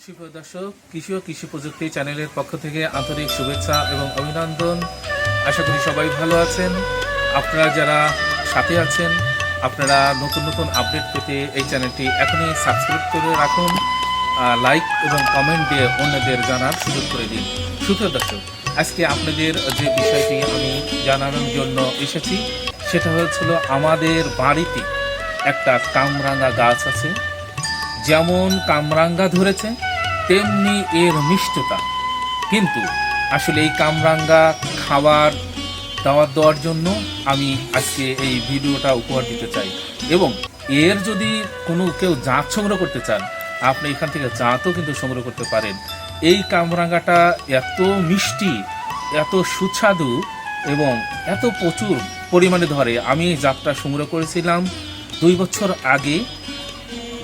সুপ্রিয় দর্শক, কৃষি ও কৃষি প্রযুক্তি চ্যানেলের পক্ষ থেকে আন্তরিক শুভেচ্ছা এবং অভিনন্দন। আশা করি সবাই ভালো আছেন। আপনারা যারা সাথে আছেন, আপনারা নতুন নতুন আপডেট পেতে এই চ্যানেলটি এখনই সাবস্ক্রাইব করে রাখুন। লাইক এবং কমেন্ট দিয়ে অন্যদের জানার সুযোগ করে দিন। সুপ্রিয় দর্শক, আজকে আপনাদের যে বিষয়টি আমি জানানোর জন্য এসেছি, সেটা হচ্ছিল আমাদের বাড়িতে একটা কামরাঙা গাছ আছে। যেমন কামরাঙ্গা ধরেছে, তেমনি এর মিষ্টতা। কিন্তু আসলে এই কামরাঙ্গা খাবার দাওয়াত দেওয়ার জন্য আমি আজকে এই ভিডিওটা উপহার দিতে চাই। এবং এর যদি কোনো কেউ জাঁত সংগ্রহ করতে চান, আপনি এখান থেকে জাঁতও কিন্তু সংগ্রহ করতে পারেন। এই কামরাঙ্গাটা এত মিষ্টি, এত সুস্বাদু এবং এত প্রচুর পরিমাণে ধরে। আমি এই জাতটা সংগ্রহ করেছিলাম দুই বছর আগে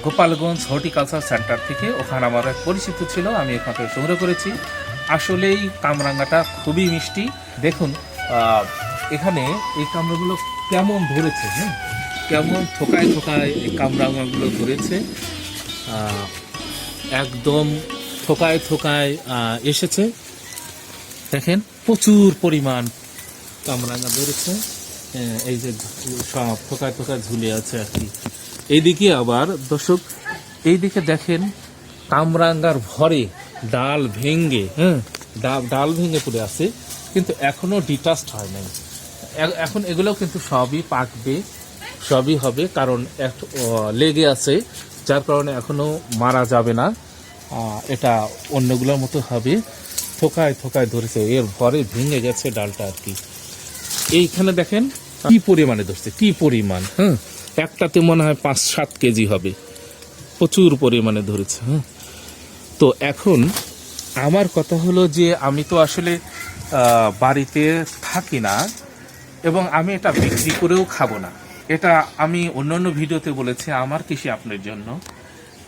গোপালগঞ্জ হর্টিকালচার সেন্টার থেকে ওখানে আমার এক পরিচিত ছিল, আমি এখান থেকে সংগ্রহ করেছি। আসলেই কামরাঙ্গাটা খুবই মিষ্টি। দেখুন এখানে এই কামরাগুলো কেমন ধরেছে হ্যাঁ? কেমন থোকায় থোকায় এই কামরাঙ্গাগুলো ধরেছে। একদম থোকায় থোকায় এসেছে। দেখেন, প্রচুর পরিমাণ কামরাঙ্গা ধরেছে। এই যে সব থোকায় থোকায় ঝুলে আছে আর কি। এইদিকে আবার, দর্শক, এইদিকে দেখেন কামরাঙ্গার ভরে ডাল ভেঙ্গে হ্যাঁ ডাল ভেঙে পড়ে আছে, কিন্তু এখনও ডিটাস্ট হয় নাই। এখন এগুলো কিন্তু সবই পাকবে, সবই হবে, কারণ লেগে আছে, যার কারণে এখনও মারা যাবে না। এটা অন্যগুলোর মতো হবে। থোকায় থোকায় ধরেছে, এর ভরে ভেঙে গেছে ডালটা আর কি। এইখানে দেখেন কি পরিমাণে ধরছে, কি পরিমাণ হ্যাঁ। একটাতে মনে হয় পাঁচ সাত কেজি হবে। প্রচুর পরিমাণে ধরেছে হ্যাঁ। তো এখন আমার কথা হলো যে আমি তো আসলে বাড়িতে থাকি না এবং আমি এটা বিক্রি করেও খাব না। এটা আমি অন্যান্য ভিডিওতে বলেছি আমার কৃষি আপনার জন্য।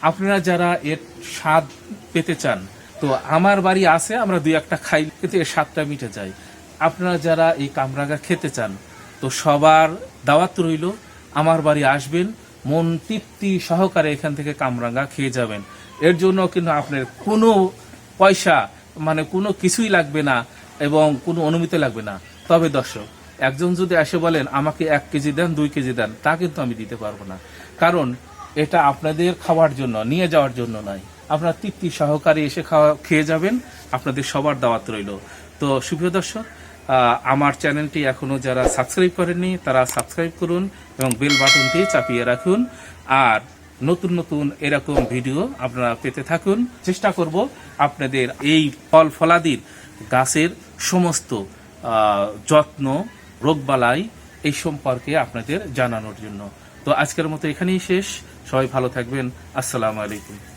আপনারা যারা এর স্বাদ পেতে চান, তো আমার বাড়ি আছে, আমরা দুই একটা খাই, কিন্তু এর স্বাদটা মিটে যায়। আপনারা যারা এই কামরাগা খেতে চান, তো সবার দাওয়াত রইল আমার বাড়ি আসবেন, মন তৃপ্তি সহকারে এখান থেকে কামরাঙ্গা খেয়ে যাবেন। এর জন্য কিন্তু আপনার কোনো পয়সা মানে কোনো কিছুই লাগবে না এবং কোনো অনুমতি লাগবে না। তবে দর্শক, একজন যদি এসে বলেন, আমাকে এক কেজি দেন, দুই কেজি দেন, তা কিন্তু আমি দিতে পারব না। কারণ এটা আপনাদের খাওয়ার জন্য, নিয়ে যাওয়ার জন্য নয়। আপনার তৃপ্তি সহকারে এসে খাওয়া, খেয়ে যাবেন, আপনাদের সবার দাওয়াত রইল। তো সুপ্রিয় দর্শক আমার চ্যানেলটি এখনও যারা সাবস্ক্রাইব করেননি, তারা সাবস্ক্রাইব করুন এবং বেল বাটনটি চাপিয়ে রাখুন। আর নতুন নতুন এরকম ভিডিও আপনারা পেতে থাকুন। চেষ্টা করব আপনাদের এই ফল ফলাদির গাছের সমস্ত যত্ন রোগবালাই এই সম্পর্কে আপনাদের জানানোর জন্য। তো আজকের মতো এখানেই শেষ। সবাই ভালো থাকবেন। আসসালামু আলাইকুম।